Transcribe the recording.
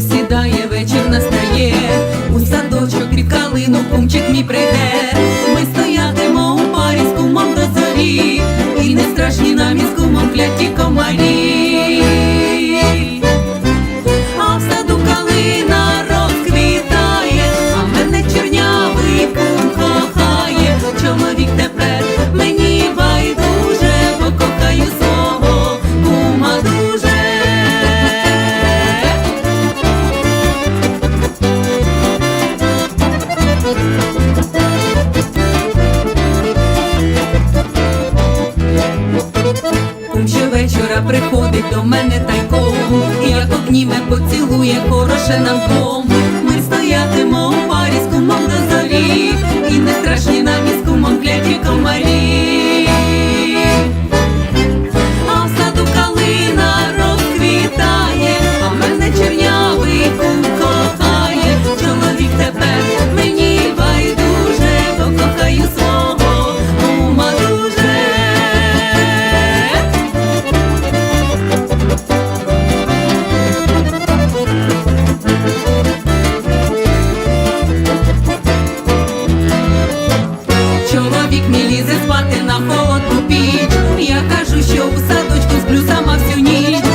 se Іра приходить до мене тайком, і як обніме поцілує хороше нам дому. спати на холодну піч. Я кажу, що у садочку сплю сама всю ніч.